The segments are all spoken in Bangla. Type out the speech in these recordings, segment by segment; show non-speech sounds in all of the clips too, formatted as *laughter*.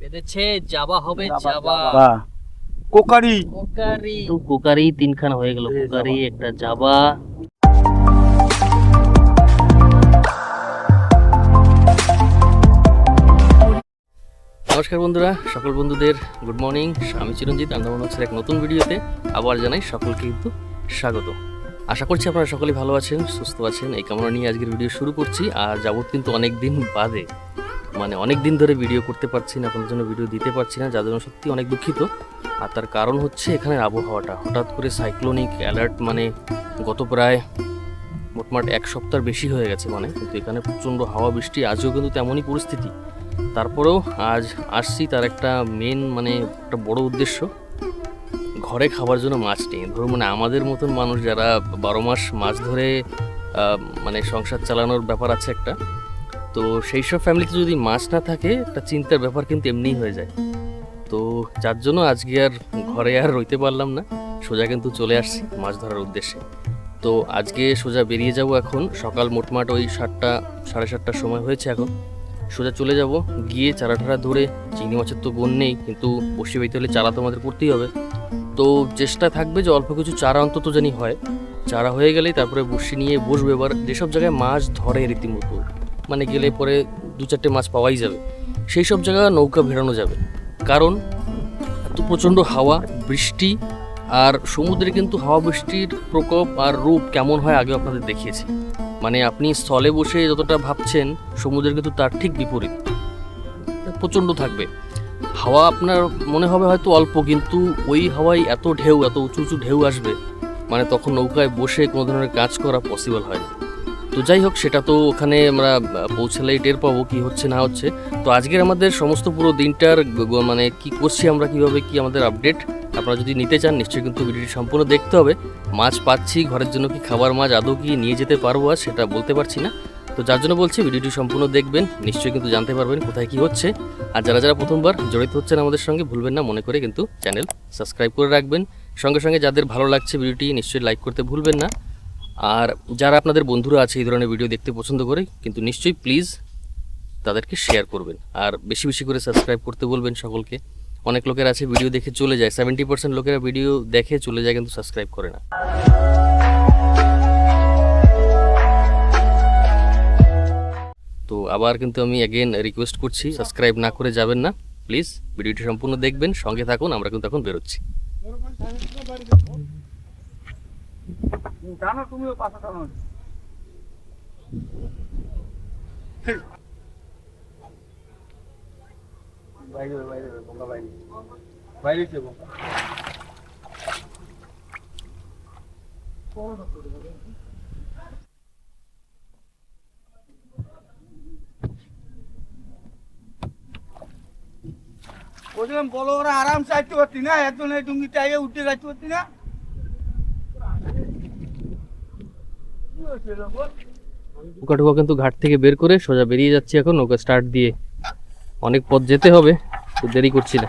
বেঁধেছে যাবা হবে যাবা কোকারি কোকারি তো কোকারি তিনখান হয়ে গেল কোকারি একটা যাবা নমস্কার বন্ধুরা সকল বন্ধুদের গুড মর্নিং আমি চিরঞ্জিত আন্দামান হচ্ছে এক নতুন ভিডিওতে আবার জানাই সকলকে কিন্তু স্বাগত আশা করছি আপনারা সকলে ভালো আছেন, সুস্থ আছেন। এই কামনা নিয়ে আজকের ভিডিও শুরু করছি। আর যাবত কিন্তু অনেক দিন বাদে মানে অনেক দিন ধরে ভিডিও করতে পারছি না আপনাদের জন্য ভিডিও দিতে পারছি না, যার জন্য সত্যি অনেক দুঃখিত। আর তার কারণ হচ্ছে এখানের আবহাওয়াটা। হঠাৎ করে সাইক্লোনিক অ্যালার্ট মানে গত প্রায় মোটমাট এক সপ্তাহ বেশি হয়ে গেছে মানে কিন্তু এখানে প্রচণ্ড হাওয়া, বৃষ্টি, আজও কিন্তু তেমনই পরিস্থিতি। তারপরেও আজ আসছি তার একটা মেন মানে একটা বড় উদ্দেশ্য। ঘরে খাবার জন্য মাছ নেই। ধরুন মানে আমাদের মতন মানুষ যারা বারো মাস মাছ ধরে মানে সংসার চালানোর ব্যাপার আছে একটা, তো সেই সব ফ্যামিলিতে যদি মাছ না থাকে, একটা চিন্তার ব্যাপার কিন্তু এমনিই হয়ে যায়। তো যার জন্য আজকে আর ঘরে আর রইতে পারলাম না, সোজা কিন্তু চলে আসছি মাছ ধরার উদ্দেশ্যে। তো আজকে সোজা বেরিয়ে যাব এখন, সকাল মোটমাট ওই সাতটা, সাড়ে সাতটার সময় হয়েছে এখন। সোজা চলে যাব, গিয়ে চারা টারা ধরে, চিংড়ি মাছের তো বোন নেই, কিন্তু বসে বাইতে হলে চারা তো আমাদের করতেই হবে। তো চেষ্টা থাকবে যে অল্প কিছু চারা অন্তত জানি হয়। চারা হয়ে গেলেই তারপরে বসে নিয়ে বসবে। এবার যেসব জায়গায় মাছ ধরে রীতিমতো মানে গেলে পরে দু চারটে মাছ পাওয়াই যাবে, সেই সব জায়গায় নৌকা ভেড়ানো যাবে। কারণ এত প্রচণ্ড হাওয়া, বৃষ্টি আর সমুদ্রে কিন্তু হাওয়া বৃষ্টির প্রকোপ আর রূপ কেমন হয় আগে আপনাদের দেখিয়েছি। মানে আপনি স্থলে বসে যতটা ভাবছেন, সমুদ্রের কিন্তু তার ঠিক বিপরীত। প্রচণ্ড থাকবে। হাওয়া আপনার মনে হবে হয়তো অল্প, কিন্তু ওই হাওয়ায় এত ঢেউ, এত উঁচু উঁচু ঢেউ আসবে মানে তখন নৌকায় বসে কোনো ধরনের কাজ করা পসিবল হয় তো যাই হোক, সেটা তো ওখানে আমরা পৌঁছালেই টের পাবো কি হচ্ছে, না হচ্ছে। তো আজকের আমাদের সমস্ত পুরো দিনটার মানে কি করছি আমরা, কীভাবে কি আমাদের আপডেট আপনারা যদি নিতে চান, নিশ্চয়ই কিন্তু ভিডিওটি সম্পূর্ণ দেখতে হবে। মাছ পাচ্ছি, ঘরের জন্য কি খাবার মাছ আদৌ কি নিয়ে যেতে পারব আর সেটা বলতে পারছি না। তো যার জন্য বলছি ভিডিওটি সম্পূর্ণ দেখবেন, নিশ্চয়ই কিন্তু জানতে পারবেন কোথায় কি হচ্ছে। আর যারা যারা প্রথমবার জড়িত হচ্ছেন আমাদের সঙ্গে, ভুলবেন না, মনে করে কিন্তু চ্যানেল সাবস্ক্রাইব করে রাখবেন। সঙ্গে সঙ্গে যাদের ভালো লাগছে ভিডিওটি, নিশ্চয়ই লাইক করতে ভুলবেন না। আর যারা আপনাদের বন্ধুরা আছে এই ধরনের ভিডিও দেখতে পছন্দ করে, কিন্তু নিশ্চয়ই প্লিজ তাদেরকে শেয়ার করবেন। আর বেশি বেশি করে সাবস্ক্রাইব করতে বলবেন সকলকে। অনেক লোকের আছে, ভিডিও দেখে চলে যায়। সেভেন্টি পার্সেন্ট লোকেরা ভিডিও দেখে চলে যায়, কিন্তু সাবস্ক্রাইব করে না। তো আবার কিন্তু আমি অ্যাগেন রিকোয়েস্ট করছি সাবস্ক্রাইব না করে যাবেন না। প্লিজ ভিডিওটি সম্পূর্ণ দেখবেন, সঙ্গে থাকুন, আমরা কিন্তু এখন বেরোচ্ছি। বাইরে বাইরে বোকা বাইরে বাইরে কে বোকা বলছিলাম, বলো, ওরা আরাম চাইতে পারতি না? একজন এই ডুঙ্গিতে আগে উঠে যাইতে পারতি না? নৌকাটুকা কিন্তু ঘাট থেকে বের করে সোজা বেরিয়ে যাচ্ছি এখন, নৌকা স্টার্ট দিয়ে। অনেক পথ যেতে হবে, তো দেরি করছি না।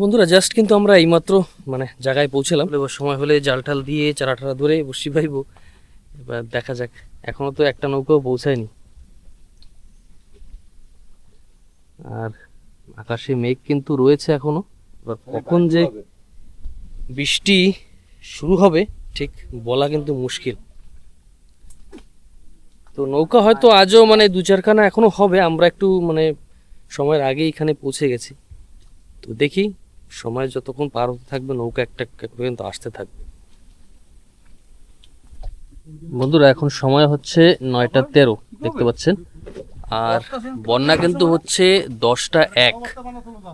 বন্ধুরা জাস্ট কিন্তু আমরা এইমাত্র মানে জায়গায় পৌঁছলাম। এবার সময় হলে জাল টাল দিয়ে চারা টারা ধরে বসি পাইবো। এবার দেখা যাক এখনও তো একটা নৌকাও পৌঁছায়নি। আর আকাশে মেঘ কিন্তু রয়েছে এখনও। এবার কখন যে বৃষ্টি শুরু হবে ঠিক বলা কিন্তু মুশকিল। তো নৌকা হয়তো আজও মানে দু চারখানা এখনও হবে। আমরা একটু মানে সময়ের আগে এখানে পৌঁছে গেছি। তো দেখি সময় যতক্ষণ পার হতে থাকবে নৌকা একটা একটা করে কিন্তু আসতে থাকবে। বন্ধুরা এখন সময় হচ্ছে নয়টা তেরো দেখতে পাচ্ছেন? আর বন্যা কিন্তু হচ্ছে দশটা এক।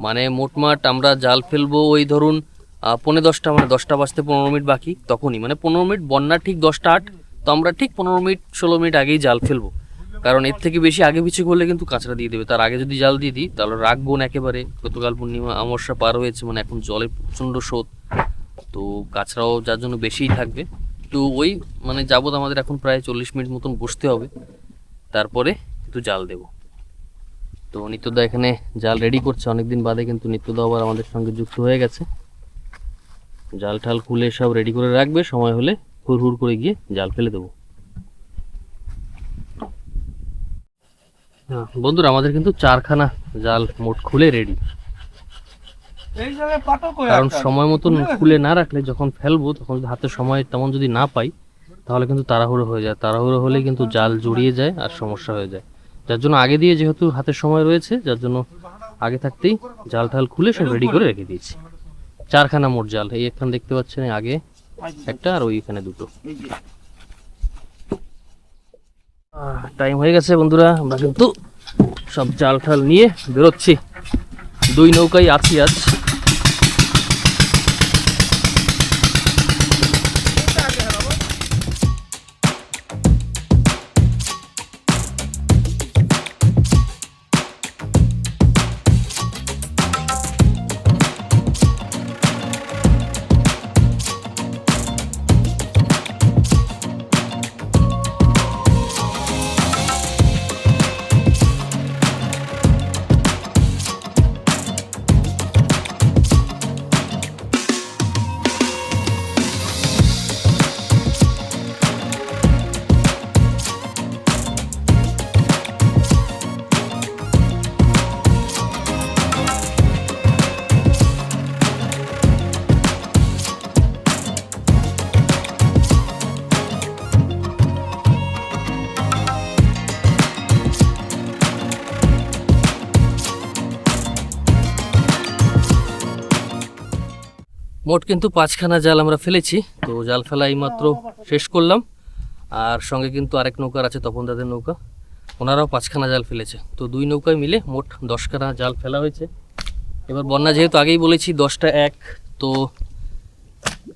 মানে মোটমাট আমরা জাল ফেলব ওই ধরুন আহ, পৌনে দশটা মানে দশটা বাজতে পনেরো মিনিট বাকি তখনই। মানে পনেরো মিনিট বন্যা ঠিক দশটা আট তো আমরা ঠিক পনেরো মিনিট ষোলো মিনিট আগেই জাল ফেলব। কারণ এর থেকে বেশি আগে পিছিয়ে করলে কিন্তু কাঁচরা দিয়ে দেবে। তার আগে যদি জাল দিয়ে দিই, তাহলে রাখব না একেবারে। গতকাল পূর্ণিমা অমাবস্যা পার হয়েছে মানে এখন জলের প্রচণ্ড স্রোত তো কাঁচরাও যার জন্য বেশিই থাকবে। তো ওই মানে যাবত আমাদের এখন প্রায় চল্লিশ মিনিট মতন বসতে হবে। তারপরে একটু জাল দেব। তো নিত্যদা এখানে জাল রেডি করছে। অনেকদিন বাদে কিন্তু নিত্যদা আবার আমাদের সঙ্গে যুক্ত হয়ে গেছে। জাল ঠাল খুলে সব রেডি করে রাখবে। সময় হলে হুর হুর করে গিয়ে জাল ফেলে দেবো। বন্ধুরা আমাদের কিন্তু চারখানা জাল মোট খুলে রেডি হয়ে কারণ। সময় মতন খুলে না রাখলে যখন ফেলব তখন হাতে সময় তেমন যদি না পাই তাহলে কিন্তু তাড়াহুড়ো হয়ে যায়। তাড়াহুড়ো হলে কিন্তু জাল জড়িয়ে যায় আর সমস্যা হয়ে যায়। যার জন্য আগে দিয়ে যেহেতু হাতে সময় রয়েছে যার জন্য আগে থাকতেই জাল ঠাল খুলে সব রেডি করে রেখে দিয়েছি। চারখানা মোট জাল এই এখানে দেখতে পাচ্ছেন আগে একটা আর ওইখানে দুটো। টাইম হয়ে গেছে বন্ধুরা, আমরা কিন্তু সব জাল ঠাল নিয়ে বেরোচ্ছি। দুই নৌকাই আছি আজ। মোট কিন্তু পাঁচখানা জাল আমরা ফেলেছি। তো জাল ফেলা এইমাত্র শেষ করলাম। আর সঙ্গে কিন্তু আরেক নৌকার আছে তপন দাদের নৌকা। ওনারাও পাঁচখানা জাল ফেলেছে। তো দুই নৌকায় মিলে মোট দশখানা জাল ফেলা হয়েছে। এবার বন্যা যেহেতু আগেই বলেছি, দশটা এক। তো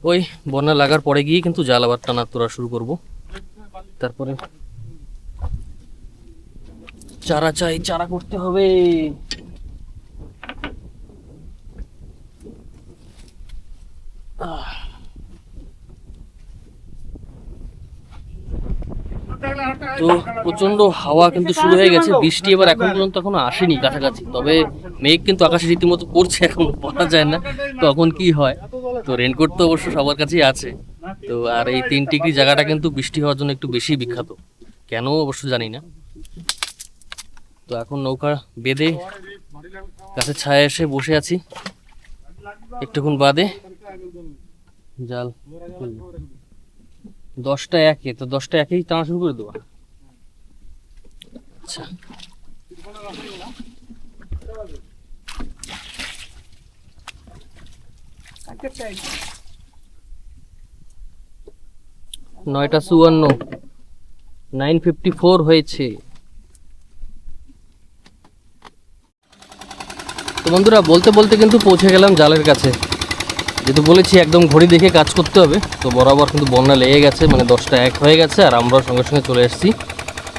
ওই বন্যা লাগার পরে গিয়ে কিন্তু জাল আবার টানা তোলা শুরু করব। তারপরে চারা চাই, চারা করতে হবে। তো প্রচণ্ড হাওয়া কিন্তু শুরু হয়ে গেছে। বৃষ্টি এবার এখন পর্যন্ত এখনও আসেনি কাছাকাছি। তবে মেঘ কিন্তু আকাশে রীতিমতো করছে এখন বলা যায় না। কখন কি হয়? তো রেনকোট তো অবশ্য সবার কাছেই আছে। তো আর এই তিন ডিগ্রি জায়গাটা কিন্তু বৃষ্টি হওয়ার জন্য একটু বেশি বিখ্যাত। কেন অবশ্য জানি না। তো এখন নৌকা বেঁধে গাছের ছায়া এসে বসে আছি। একটুক্ষণ বাদে জাল। দশটা একে, তো দশটা একেই টানা শুরু করে দেবো। আচ্ছা। নয়টা চুয়ান্ন। নাইন ফিফটি ফোর হয়েছে। তো বন্ধুরা, বলতে বলতে কিন্তু পৌঁছে গেলাম জালের কাছে। যেহেতু বলেছি একদম ঘড়ি দেখে কাজ করতে হবে তো বরাবর কিন্তু বন্যা লেগে গেছে মানে দশটা এক হয়ে গেছে আর আমরাও সঙ্গে সঙ্গে চলে এসেছি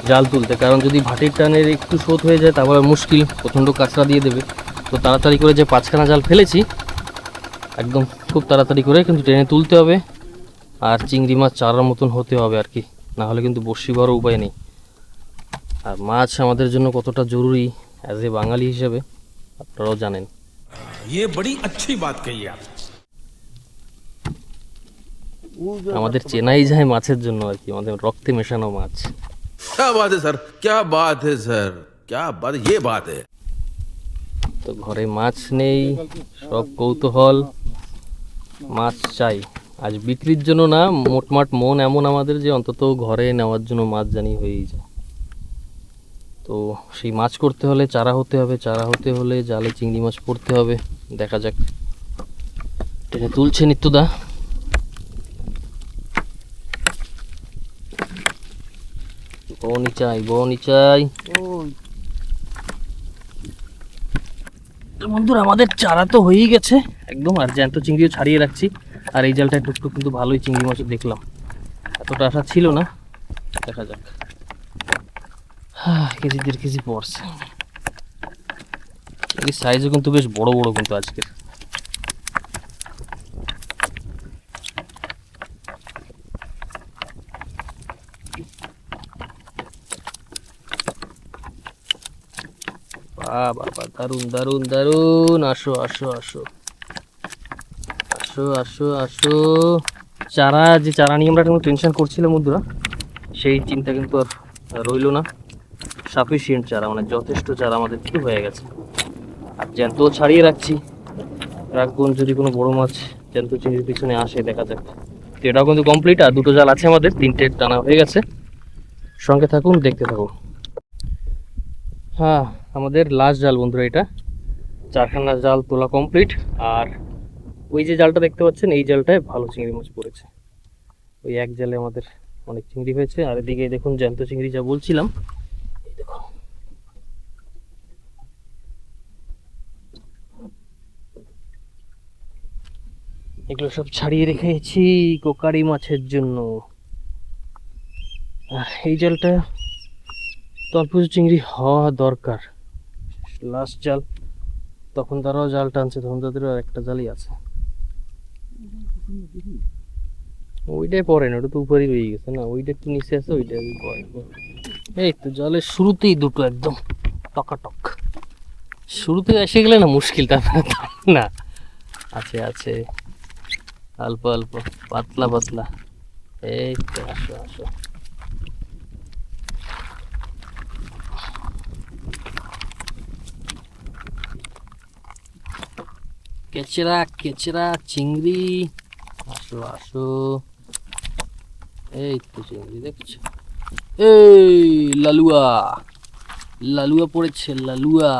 জাল তুলতে কারণ যদি ভাটির টানের একটু স্রোত হয়ে যায় তারপরে মুশকিল প্রচণ্ড কাঁচরা দিয়ে দেবে তো তাড়াতাড়ি করে যে পাঁচখানা জাল ফেলেছি একদম খুব তাড়াতাড়ি করে কিন্তু টেনে তুলতে হবে আর চিংড়ি মাছ চারার মতন হতে হবে আর কি না হলে কিন্তু বসি বড় উপায় নেই আর মাছ আমাদের জন্য কতটা জরুরি অ্যাজ এ বাঙালি হিসেবে আপনারাও জানেন ये बड़ी अच्छी बात कही आप আমাদের চেনাই যায় মাছের জন্য আর কি আমাদের রক্তে মেশানো মাছ। স্যার ক্যা বাত স্যার ক্যা বাত ইয়ে বাত তো ঘরে মাছ নেই সব কৌতূহল। মাছ চাই। আজ বিক্রির জন্য না মোটমাট মন এমন আমাদের যে অন্তত ঘরে নেওয়ার জন্য মাছ জানি হয়েই যায়। তো সেই মাছ করতে হলে চারা হতে হবে চারা হতে হলে জালে চিংড়ি মাছ পড়তে হবে। দেখা যাক। টেনে তুলছে নিত্যদা। বন্ধুরা, আমাদের চারা তো হয়েই গেছে। একদম আর জ্যান্ত চিংড়িও ছাড়িয়ে রাখছি। আর এই জালটা টুকটুক কিন্তু ভালোই চিংড়ি মাছও দেখলাম। এতটা আশা ছিল না। দেখা যাক। কেজি দেড় কেজি পড়ছে। সাইজও কিন্তু বেশ বড় বড় কিন্তু আজকের। বাবা দারুণ দারুণ দারুণ আসো আসো আসো। আসো আসো আসো। চারা, যে চারা নিয়ে আমরা কোনো টেনশন করছিলাম বন্ধুরা, সেই চিন্তা কিন্তু আর রইল না। সাফিসিয়েন্ট চারা মানে যথেষ্ট চারা আমাদের কি হয়ে গেছে। আর জ্যান্ত ছাড়িয়ে রাখছি। রাখুন যদি কোনো বড় মাছ জ্যান্ত চিংড়ির পিছনে আসে, দেখা যাক। তো এটাও কিন্তু কমপ্লিট আর দুটো জাল আছে আমাদের, তিনটে টানা হয়ে গেছে। সঙ্গে থাকুন, দেখতে থাকুন। হ্যাঁ আমাদের লাস্ট জাল বন্ধুরা এটা। চারখানা জাল তোলা কমপ্লিট আর ওই যে জালটা দেখতে পাচ্ছেন, এই জালটায় ভালো চিংড়ি মাছ পড়েছে। ওই এক জালে আমাদের অনেক চিংড়ি হয়েছে। আর এদিকে দেখুন, জ্যান্ত চিংড়ি যা বলছিলাম এগুলো সব ছাড়িয়ে রেখেছি কোকারি মাছের জন্য। এই জালটা কিছু চিংড়ি হওয়া দরকার। লাস্ট জাল, তখন তারাও জাল টানছে, তখন তাদেরও একটা জালই আছে। ওইটাই পরে না, ওটা তো উপরেই রয়ে গেছে না, ওইটা একটু নিচে আছে, ওইটা পরে এই তো জলের শুরুতেই দুটো একদম টকাটক। শুরুতে এসে গেলে না মুশকিল না। আছে আছে। অল্প অল্প, পাতলা পাতলা। এই তো, আসো আসো। কেচরা কেচরা চিংড়ি। আসো আসো। এই তো চিংড়ি দেখছ? এই, লালুয়া। লালুয়া পড়েছে, লালুয়া।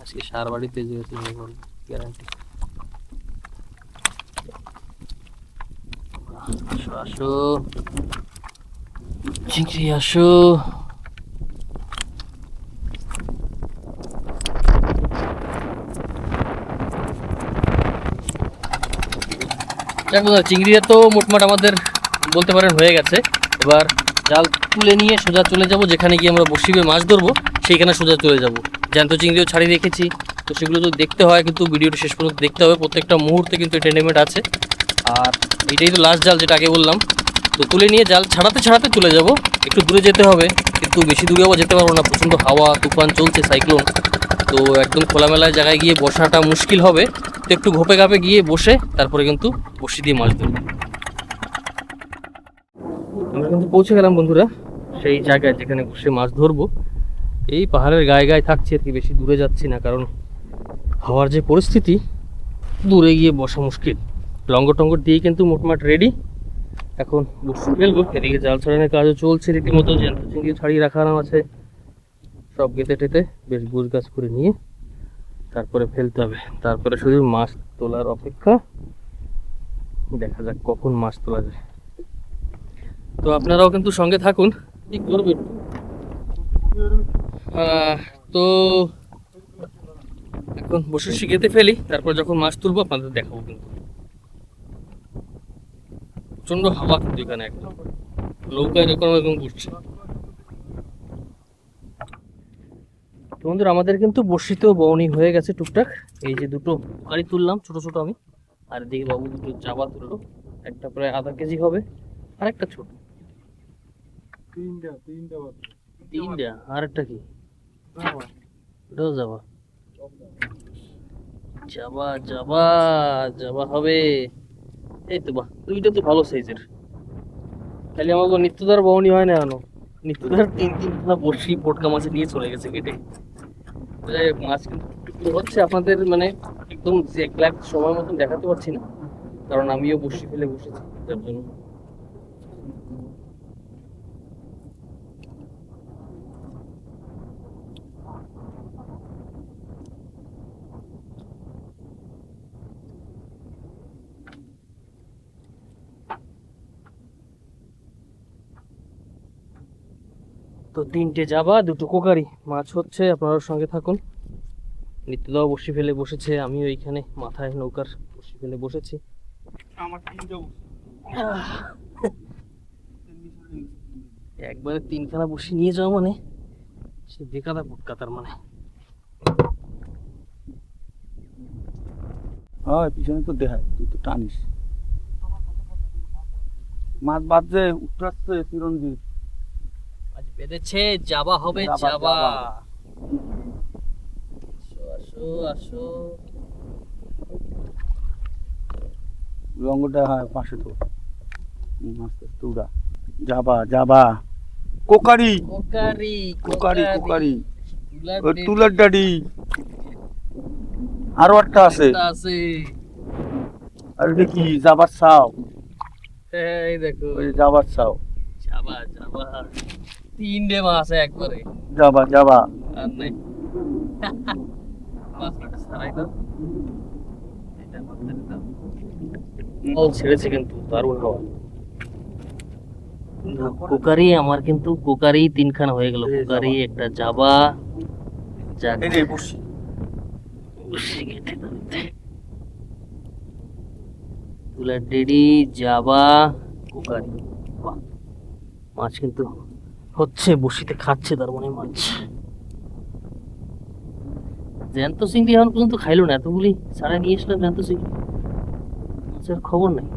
আজকে সার বাড়িতে যেহেতু গ্যারান্টি আসো আসো। চিংড়ি, আসো। চিংড়িটা তো মোটমাট আমাদের বলতে পারেন হয়ে গেছে। এবার জাল তুলে নিয়ে সোজা চলে যাব, যেখানে গিয়ে আমরা বসিবে মাছ ধরবো, সেইখানে সোজা চলে যাব। জ্যান্ত চিংড়িও ছাড়িয়ে রেখেছি, তো সেগুলো তো দেখতে হয়, কিন্তু ভিডিওটা শেষ পর্যন্ত দেখতে হবে। প্রত্যেকটা মুহূর্তে কিন্তু এন্টারটেনমেন্ট আছে। আর এটাই তো লাস্ট জাল যেটা আগে বললাম। তো তুলে নিয়ে জাল ছাড়াতে ছাড়াতে চলে যাব। একটু দূরে যেতে হবে, কিন্তু বেশি দূরে আবার যেতে পারব না। প্রচণ্ড হাওয়া, তুফান চলছে, সাইক্লোন। তো একদম খোলামেলায় জায়গায় গিয়ে বসাটা মুশকিল হবে। তো একটু ঘোপে গাপে গিয়ে বসে তারপরে কিন্তু বসি দিয়ে মাছ ধরবো আমরা কিন্তু পৌঁছে গেলাম বন্ধুরা, সেই জায়গায় যেখানে বসে মাছ ধরবো। এই পাহাড়ের গায়ে গায়ে থাকছি আর কি, বেশি দূরে যাচ্ছি না, কারণ হাওয়ার যে পরিস্থিতি, দূরে গিয়ে বসা মুশকিল। লঙ্গর টঙ্গর দিয়ে কিন্তু মোটমাট রেডি এখন বসে ফেলব, এদিকে জাল ছড়ানোর কাজও চলছে রীতিমতো জ্যান্ত চিংড়ি ছাড়িয়ে রাখানো আছে। সব গেতে টেতে বেশ গুছ গাছ করে নিয়ে তারপরে ফেলতে হবে। তারপরে শুধু মাছ তোলার অপেক্ষা। দেখা যাক কখন মাছ তোলা যায়। তো আপনারাও কিন্তু সঙ্গে থাকুন। কি করবেন তো এখন বসে শিখেতে ফেলি, তারপর যখন মাছ তুলবো আপনাদের দেখাবো কিন্তু। প্রচণ্ড হাওয়া কিন্তু এখানে একদম। নৌকা এরকম এরকম ঘুরছে। তো বন্ধুরা আমাদের কিন্তু বর্ষিতেও বউনি হয়ে গেছে টুকটাক। এই যে দুটো গাড়ি তুললাম ছোট ছোট আমি। আর এদিকে বাবু দুটো চাপা তুললো। একটা প্রায় আধা কেজি হবে আর একটা ছোট। তিনটা আর একটা কি? যাবা যাবা যাবা যাবা হবে। এই তো বাহ দুইটা তো ভালো সাইজের। আমাকে নিত্যদার বহনি হয় না কেন নিত্যদার তিন তিন বড়শি পটকা মাছে নিয়ে চলে গেছে কেটে মাছ কিন্তু হচ্ছে, আপনাদের মানে একদম এক সময় মতন দেখাতে পারছি না। কারণ আমিও বসে ফেলে বসেছি। তার জন্য তো তিনটে যাবা দুটো কোকারি। মাছ হচ্ছে আপনারা সঙ্গে থাকুন। নিত্যদাও বসি ফেলে বসেছে আমি ওইখানে মাথায় নৌকার বসি ফেলে বসেছি। আমার একবারে তিনখানা বসি নিয়ে যাওয়া মানে? সে বেকাদা পুটকা তার মানে। হয় পিছনে তো দেখায় তুই তো টানিস। মাছ বাজছে উঠতে চিরঞ্জিত। বেঁধেছে যাবা হবে যাবা, যাবা। আসো রঙটা হয় পাশে তো। উড়া। যাবা যাবা। কোকারি। কোকারি কোকারি কোকারি। তুলার ডাডি। আরও একটা আছে। আছে। আর এটা কি? যাবার চাও। এই দেখো। ওই যাবার চাও। যাবা যাবা। তিনটে মাছ একবারে। যাবা যাবা। আর নাই। মাছটা সারাই দাও এটা মাথায় দাও ও ছেড়েছে কিন্তু দারুণ হাওয়া কুকারি আমার কিন্তু কুকারি তিনখানা হয়ে গেল। কুকারি একটা জাবা। তুলার ডেডি জাবা কুকারি। মাছ কিন্তু হচ্ছে, বসিতে খাচ্ছে তার মনে মাছ। জ্যান্ত চিংড়ি এখন পর্যন্ত খাইলো না, এতগুলি ছাড়া নিয়ে এসলাম জ্যান্ত চিংড়ি। মাছের খবর নাই।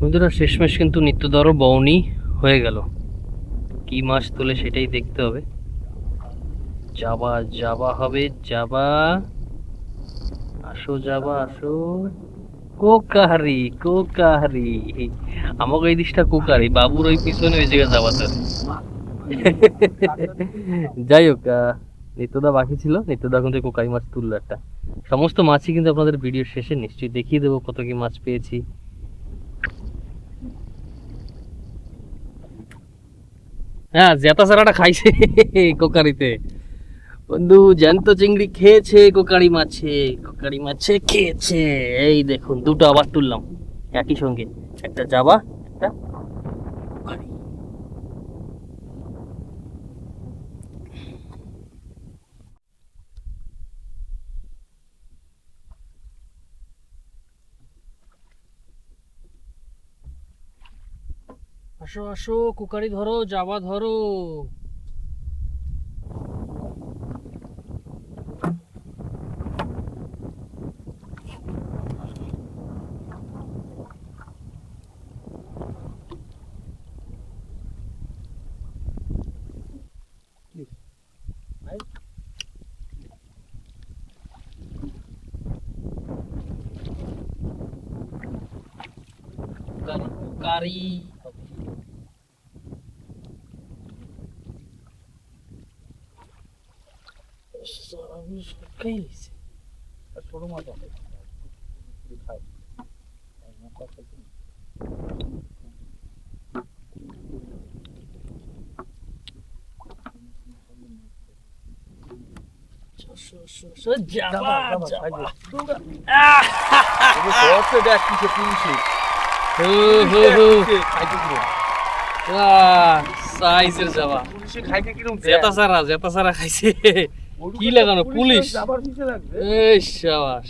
বন্ধুরা, শেষমেশ কিন্তু নিত্যদর বউনি হয়ে গেল। কি মাছ তোলে সেটাই দেখতে হবে। যাবা যাবা হবে, যাবা। আসো যাবা, আসো। কোকারি কোকারি আমাকে এই দিকটা কোকারি বাবুর ওই পিছনে ওই জায়গায় যাবা তার যাই হোক নিত্যদা বাকি ছিল। নিত্যদা কিন্তু কোকারি মাছ তুললো একটা। সমস্ত মাছই কিন্তু আপনাদের ভিডিও শেষে নিশ্চয়ই দেখিয়ে দেবো কত কি মাছ পেয়েছি। হ্যাঁ জেতা সারাটা খাইছে কোকারিতে। বন্ধু, জ্যান্ত চিংড়ি খেয়েছে, কোকারি মাছে কোকারি মাছে খেয়েছে। এই দেখুন, দুটো আবার তুললাম। একই সঙ্গে। একটা জাবা একটা কোকারি আসো আসো কুকারি ধরো জাবা ধরো। কুকারি কুকারি সবাই নিছে ছোট মাছ আছে। হু সাইজের খাইতে কিরম জেতা সারা জেতা সারা খাইছে। কি লাগানো? পুলিশ এই সাবাস।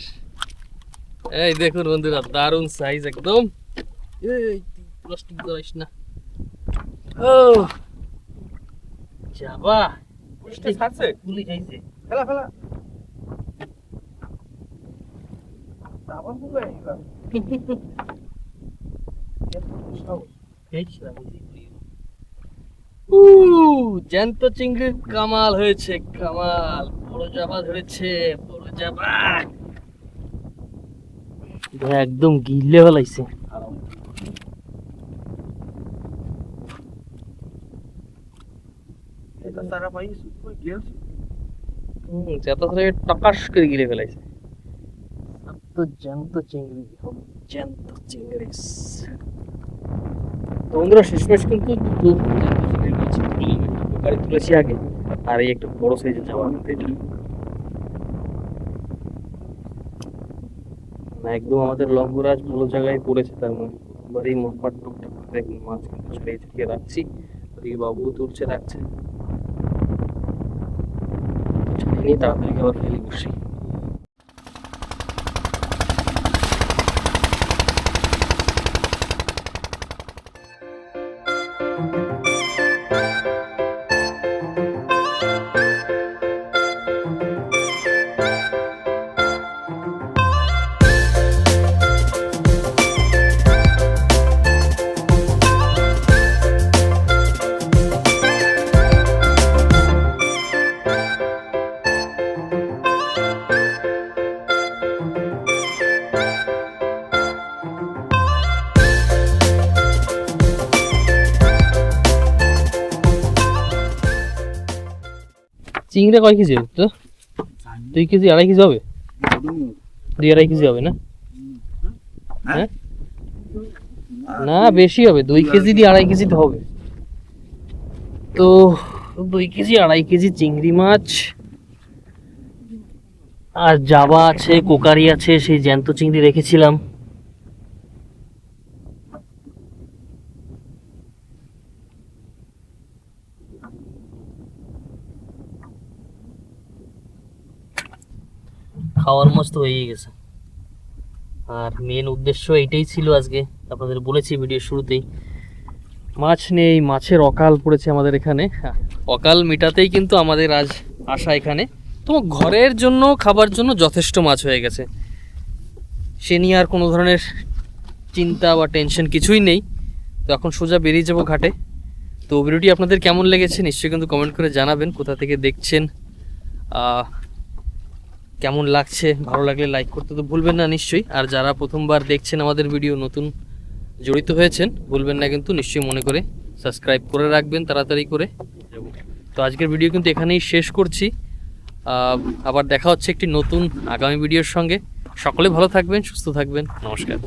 এই দেখুন বন্ধুরা দারুণ সাইজ একদম। এই প্লাস্টিক ধরাইস না। ও যাবা। পুলিশটা ছাড়ছে? পুলিশ আইছে। ফেলা ফেলা। উহ, *laughs* জ্যান্ত চিংড়ির কামাল হয়েছে কামাল। বড় জাবা ধরেছে বড় জাবা। একদম গিলে ফেলাইছে। টকাশ করে গিলে ফেলাইছে। তো জ্যান্ত চিংড়ি। জ্যান্ত চিংড়ি। বন্ধুরা শেষমেশ কিন্তু পোকারে তুলেছি আগে, আর এই একটু বড় সাইজের এটা না, একদম আমাদের লঙ্গরাজ ভালো জায়গায় পড়েছে তার মানে। বাড়ি মোটমাট টুকটাক করে মাছ কিন্তু ছড়িয়ে ছিটিয়ে রাখছি। ওদিকে বাবু তুলছে, রাখছে। তাড়াতাড়ি আবার ফেলে বসি। চিংড়া কয় কেজি হবে তো? দুই কেজি আড়াই কেজি হবে? দুই আড়াই কেজি হবে না? হ্যাঁ? না বেশি হবে। দুই কেজি দিয়ে আড়াই কেজি হবে। তো দুই কেজি আড়াই কেজি চিংড়ি মাছ। আর জাবা আছে কোকারি আছে সেই জ্যান্ত চিংড়ি রেখেছিলাম। খাওয়ার মস্ত হয়ে গেছে। আর মেন উদ্দেশ্য এইটাই ছিল আজকে। আপনাদের বলেছি ভিডিও শুরুতেই। মাছ নেই, মাছের অকাল পড়েছে আমাদের এখানে। অকাল মেটাতেই কিন্তু আমাদের আজ আসা এখানে। তো ঘরের জন্য, খাবার জন্য যথেষ্ট মাছ হয়ে গেছে। সে নিয়ে আর কোনো ধরনের চিন্তা বা টেনশন কিছুই নেই। তো এখন সোজা বেরিয়ে যাব ঘাটে। তো ভিডিওটি আপনাদের কেমন লেগেছে নিশ্চয়ই কিন্তু কমেন্ট করে জানাবেন। কোথা থেকে দেখছেন? কেমন লাগছে, ভালো লাগলে লাইক করতে তো ভুলবেন না নিশ্চয়ই। আর যারা প্রথমবার দেখছেন আমাদের ভিডিও নতুন জড়িত হয়েছেন, ভুলবেন না কিন্তু নিশ্চয়ই মনে করে সাবস্ক্রাইব করে রাখবেন তাড়াতাড়ি করে। তো আজকের ভিডিও কিন্তু এখানেই শেষ করছি। আবার দেখা হচ্ছে একটি নতুন আগামী ভিডিওর সঙ্গে। সকলে ভালো থাকবেন, সুস্থ থাকবেন। নমস্কার।